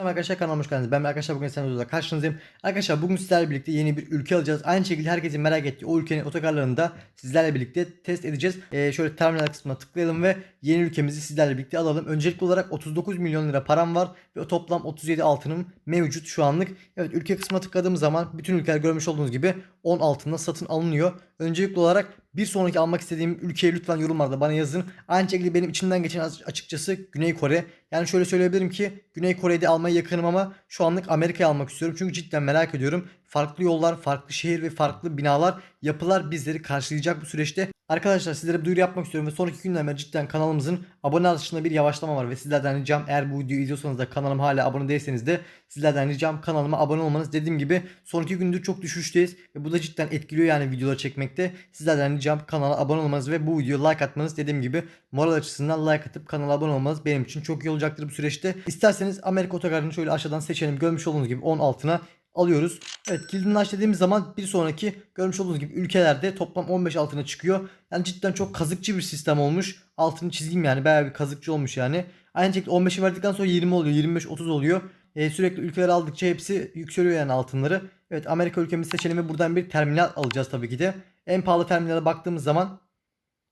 Merhaba Arkadaşlar kanalıma hoş geldiniz. Ben arkadaşlar bugün sizlerle karşınızdayım. Arkadaşlar bugün sizlerle birlikte yeni bir ülke alacağız. Aynı şekilde herkesin merak ettiği o ülkenin otogarlarını da sizlerle birlikte test edeceğiz. Ee, şöyle terminal kısmına tıklayalım ve yeni ülkemizi sizlerle birlikte alalım. Öncelikli olarak 39 milyon lira param var ve toplam 37 altınım mevcut şu anlık. Evet ülke kısmına tıkladığım zaman bütün ülkeler görmüş olduğunuz gibi 10 altında satın alınıyor. Öncelikli olarak bir sonraki almak istediğim ülkeyi lütfen yorumlarda bana yazın. Aynı şekilde benim içimden geçen açıkçası Güney Kore. Yani şöyle söyleyebilirim ki Güney Kore'yi de almaya yakınım ama şu anlık Amerika'yı almak istiyorum. Çünkü cidden merak ediyorum. Farklı yollar, farklı şehir ve farklı binalar, yapılar bizleri karşılayacak bu süreçte. Arkadaşlar sizlere bir duyuru yapmak istiyorum ve sonraki günlerde cidden kanalımızın abone artışında bir yavaşlama var ve sizlerden ricam eğer bu videoyu izliyorsanız da kanalıma hala abone değilseniz de sizlerden ricam kanalıma abone olmanız. Dediğim gibi sonraki gündür çok düşüşteyiz ve bu da cidden etkiliyor yani videoları çekmekte. Sizlerden ricam kanala abone olmanız ve bu videoya like atmanız. Dediğim gibi moral açısından like atıp kanala abone olmanız benim için çok iyi olacaktır bu süreçte. İsterseniz Amerika otogarını şöyle aşağıdan seçelim. Görmüş olduğunuz gibi 10 altına alıyoruz. Evet kilidini aç dediğimiz zaman bir sonraki görmüş olduğunuz gibi ülkelerde toplam 15 altına çıkıyor. Yani cidden çok kazıkçı bir sistem olmuş. Altını çizeyim yani bayağı bir kazıkçı olmuş yani. Aynı şekilde 15'i verdikten sonra 20 oluyor 25 30 oluyor. Ee, sürekli ülkeler aldıkça hepsi yükseliyor yani altınları. Evet Amerika ülkemizi seçelim ve buradan bir terminal alacağız tabii ki de. En pahalı terminale baktığımız zaman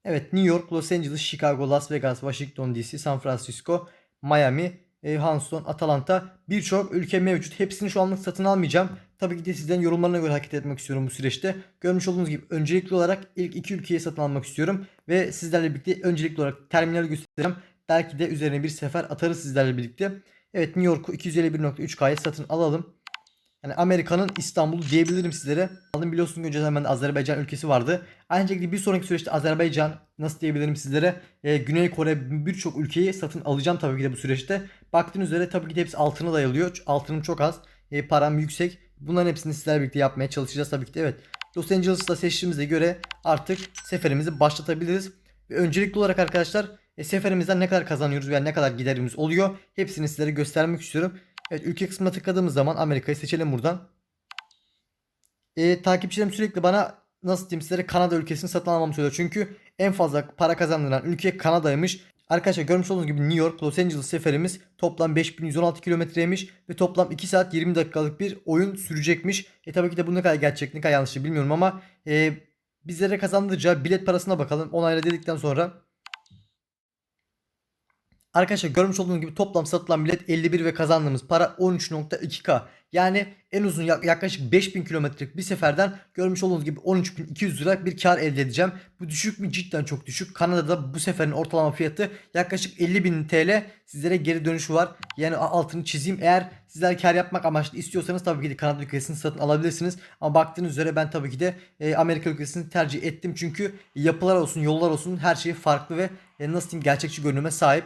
Evet New York, Los Angeles, Chicago, Las Vegas, Washington DC, San Francisco, Miami, e, Houston, Atalanta birçok ülke mevcut. Hepsini şu anlık satın almayacağım. Tabii ki de sizden yorumlarına göre hareket etmek istiyorum bu süreçte. Görmüş olduğunuz gibi öncelikli olarak ilk iki ülkeyi satın almak istiyorum. Ve sizlerle birlikte öncelikli olarak terminal göstereceğim. Belki de üzerine bir sefer atarız sizlerle birlikte. Evet New York'u 251.3K'ya satın alalım. Yani Amerika'nın İstanbul'u diyebilirim sizlere. Aldım biliyorsunuz önceden hemen Azerbaycan ülkesi vardı. Aynı şekilde bir sonraki süreçte Azerbaycan nasıl diyebilirim sizlere e, Güney Kore birçok ülkeyi satın alacağım tabii ki de bu süreçte. Baktığınız üzere tabii ki de hepsi altına dayalıyor. Altınım çok az. E, param yüksek. Bunların hepsini sizlerle birlikte yapmaya çalışacağız tabii ki de evet. Los Angeles'ta seçtiğimize göre artık seferimizi başlatabiliriz. Ve öncelikli olarak arkadaşlar e, seferimizden ne kadar kazanıyoruz veya ne kadar giderimiz oluyor hepsini sizlere göstermek istiyorum. Evet ülke kısmına tıkladığımız zaman Amerika'yı seçelim buradan. E, takipçilerim sürekli bana nasıl diyeyim sizlere Kanada ülkesini satın almamı söylüyor. Çünkü en fazla para kazandıran ülke Kanada'ymış. Arkadaşlar görmüş olduğunuz gibi New York Los Angeles seferimiz toplam 5116 kilometreymiş ve toplam 2 saat 20 dakikalık bir oyun sürecekmiş. E tabii ki de bu ne kadar gerçek ne kadar yanlış bilmiyorum ama e, bizlere kazandıracağı bilet parasına bakalım. Onayla dedikten sonra Arkadaşlar görmüş olduğunuz gibi toplam satılan bilet 51 ve kazandığımız para 13.2k. Yani en uzun yaklaşık 5000 kilometrelik bir seferden görmüş olduğunuz gibi 13.200 lira bir kar elde edeceğim. Bu düşük mü? Cidden çok düşük. Kanada'da bu seferin ortalama fiyatı yaklaşık 50.000 TL. Sizlere geri dönüşü var. Yani altını çizeyim. Eğer sizler kar yapmak amaçlı istiyorsanız tabii ki de Kanada ülkesini satın alabilirsiniz. Ama baktığınız üzere ben tabii ki de e, Amerika ülkesini tercih ettim. Çünkü yapılar olsun, yollar olsun her şey farklı ve e, nasıl diyeyim gerçekçi görünüme sahip.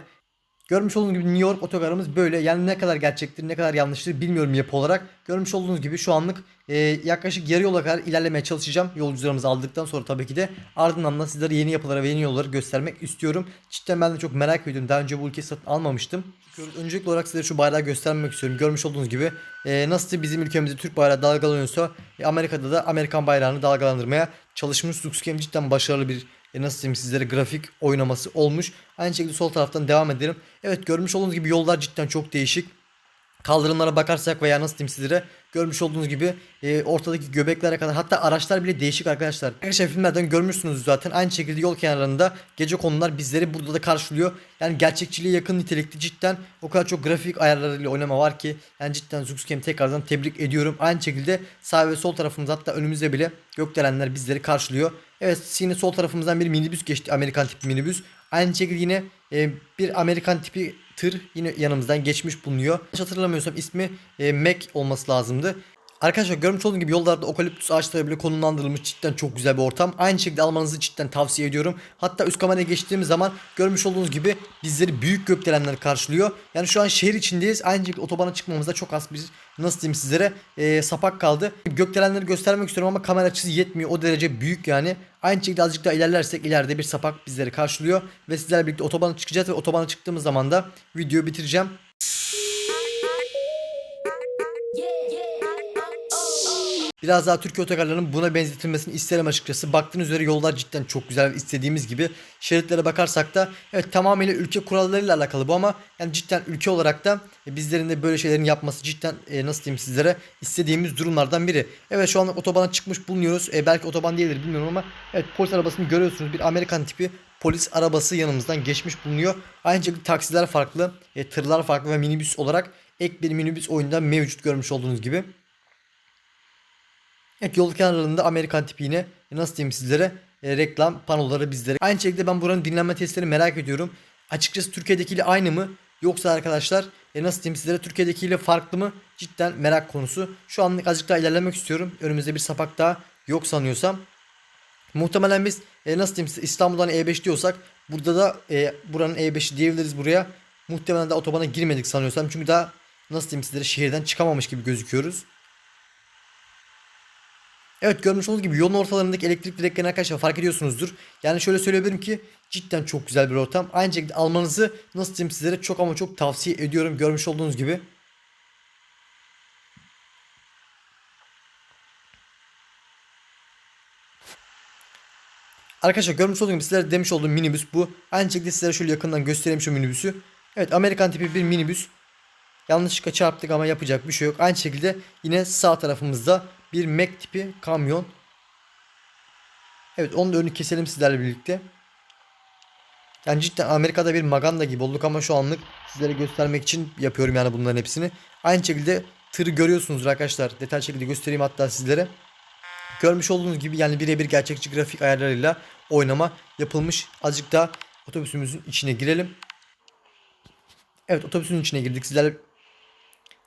Görmüş olduğunuz gibi New York otogarımız böyle. Yani ne kadar gerçektir ne kadar yanlıştır bilmiyorum yapı olarak. Görmüş olduğunuz gibi şu anlık e, yaklaşık yarı yola kadar ilerlemeye çalışacağım. Yolcularımızı aldıktan sonra tabii ki de ardından da sizlere yeni yapılara ve yeni yolları göstermek istiyorum. Cidden ben de çok merak ediyorum. Daha önce bu ülkeyi satın almamıştım. Öncelikli olarak size şu bayrağı göstermek istiyorum. Görmüş olduğunuz gibi e, nasıl bizim ülkemizde Türk bayrağı dalgalanıyorsa e, Amerika'da da Amerikan bayrağını dalgalandırmaya çalışmış. Luxkem cidden başarılı bir e nasıl diyeyim sizlere grafik oynaması olmuş. Aynı şekilde sol taraftan devam edelim. Evet görmüş olduğunuz gibi yollar cidden çok değişik. Kaldırımlara bakarsak veya nasıl diyeyim sizlere görmüş olduğunuz gibi e, ortadaki göbeklere kadar hatta araçlar bile değişik arkadaşlar. Arkadaşlar filmlerden görmüşsünüz zaten aynı şekilde yol kenarlarında gece konular bizleri burada da karşılıyor. Yani gerçekçiliğe yakın nitelikli cidden o kadar çok grafik ayarlarıyla oynama var ki yani cidden Zuxcam'i tekrardan tebrik ediyorum. Aynı şekilde sağ ve sol tarafımız hatta önümüzde bile gökdelenler bizleri karşılıyor. Evet yine sol tarafımızdan bir minibüs geçti Amerikan tipi minibüs. Aynı şekilde yine e, bir Amerikan tipi tır yine yanımızdan geçmiş bulunuyor. Hiç hatırlamıyorsam ismi e, Mac olması lazımdı. Arkadaşlar görmüş olduğunuz gibi yollarda okaliptüs ağaçları bile konumlandırılmış cidden çok güzel bir ortam. Aynı şekilde almanızı cidden tavsiye ediyorum. Hatta üst kameraya geçtiğimiz zaman görmüş olduğunuz gibi bizleri büyük gökdelenler karşılıyor. Yani şu an şehir içindeyiz. Aynı şekilde otobana çıkmamızda çok az bir nasıl diyeyim sizlere e, sapak kaldı. Gökdelenleri göstermek istiyorum ama kamera açısı yetmiyor. O derece büyük yani. Aynı şekilde azıcık daha ilerlersek ileride bir sapak bizleri karşılıyor. Ve sizlerle birlikte otobana çıkacağız ve otobana çıktığımız zaman da videoyu bitireceğim. Biraz daha Türkiye otogarlarının buna benzetilmesini isterim açıkçası. Baktığınız üzere yollar cidden çok güzel istediğimiz gibi. Şeritlere bakarsak da evet tamamıyla ülke kurallarıyla alakalı bu ama yani cidden ülke olarak da e, bizlerin de böyle şeylerin yapması cidden e, nasıl diyeyim sizlere istediğimiz durumlardan biri. Evet şu an otobana çıkmış bulunuyoruz. E, belki otoban değildir bilmiyorum ama evet polis arabasını görüyorsunuz. Bir Amerikan tipi polis arabası yanımızdan geçmiş bulunuyor. Şekilde taksiler farklı, e, tırlar farklı ve minibüs olarak ek bir minibüs oyunda mevcut görmüş olduğunuz gibi. Evet yol kenarlarında Amerikan tipi yine e, nasıl diyeyim sizlere e, reklam panoları bizlere. Aynı şekilde ben buranın dinlenme testlerini merak ediyorum. Açıkçası Türkiye'dekiyle aynı mı? Yoksa arkadaşlar e, nasıl diyeyim sizlere Türkiye'dekiyle farklı mı? Cidden merak konusu. Şu anlık azıcık daha ilerlemek istiyorum. Önümüzde bir sapak daha yok sanıyorsam. Muhtemelen biz e, nasıl diyeyim size İstanbul'dan E5 diyorsak burada da e, buranın E5'i diyebiliriz buraya. Muhtemelen de otobana girmedik sanıyorsam. Çünkü daha nasıl diyeyim sizlere şehirden çıkamamış gibi gözüküyoruz. Evet görmüş olduğunuz gibi yolun ortalarındaki elektrik direklerini arkadaşlar fark ediyorsunuzdur. Yani şöyle söyleyebilirim ki cidden çok güzel bir ortam. Aynı şekilde almanızı nasıl diyeyim sizlere çok ama çok tavsiye ediyorum görmüş olduğunuz gibi. Arkadaşlar görmüş olduğunuz gibi sizlere demiş olduğum minibüs bu. Aynı şekilde sizlere şöyle yakından göstereyim şu minibüsü. Evet Amerikan tipi bir minibüs. Yanlışlıkla çarptık ama yapacak bir şey yok. Aynı şekilde yine sağ tarafımızda bir Mac tipi kamyon. Evet onun da önünü keselim sizlerle birlikte. Yani cidden Amerika'da bir maganda gibi olduk ama şu anlık sizlere göstermek için yapıyorum yani bunların hepsini. Aynı şekilde tırı görüyorsunuz arkadaşlar. Detay şekilde göstereyim hatta sizlere. Görmüş olduğunuz gibi yani birebir gerçekçi grafik ayarlarıyla oynama yapılmış. Azıcık daha otobüsümüzün içine girelim. Evet otobüsün içine girdik. Sizlerle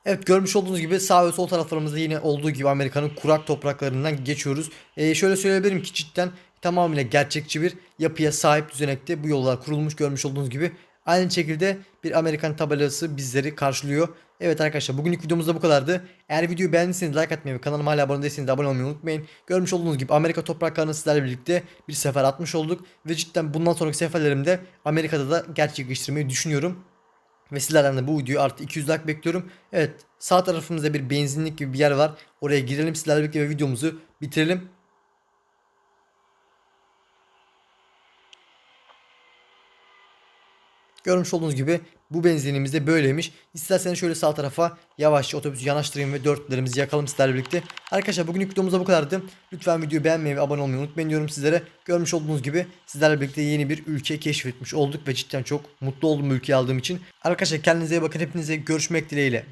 Evet görmüş olduğunuz gibi sağ ve sol taraflarımızda yine olduğu gibi Amerika'nın kurak topraklarından geçiyoruz. Ee, şöyle söyleyebilirim ki cidden tamamıyla gerçekçi bir yapıya sahip düzenekte bu yollar kurulmuş görmüş olduğunuz gibi. Aynı şekilde bir Amerikan tabelası bizleri karşılıyor. Evet arkadaşlar bugünlük videomuzda bu kadardı. Eğer videoyu beğendiyseniz like atmayı ve kanalıma hala abone değilseniz de abone olmayı unutmayın. Görmüş olduğunuz gibi Amerika topraklarını sizlerle birlikte bir sefer atmış olduk. Ve cidden bundan sonraki seferlerimde Amerika'da da gerçekleştirmeyi düşünüyorum. Ve sizlerden de bu videoyu artı 200 like bekliyorum. Evet sağ tarafımızda bir benzinlik gibi bir yer var. Oraya girelim sizlerle birlikte ve videomuzu bitirelim. Görmüş olduğunuz gibi bu benzinimiz de böyleymiş. İsterseniz şöyle sağ tarafa yavaşça otobüsü yanaştırayım ve dörtlerimizi yakalım sizlerle birlikte. Arkadaşlar bugünlük videomuzda bu kadardı. Lütfen videoyu beğenmeyi ve abone olmayı unutmayın diyorum sizlere. Görmüş olduğunuz gibi sizlerle birlikte yeni bir ülke keşfetmiş olduk ve cidden çok mutlu oldum bu ülkeyi aldığım için. Arkadaşlar kendinize iyi bakın. Hepinize görüşmek dileğiyle.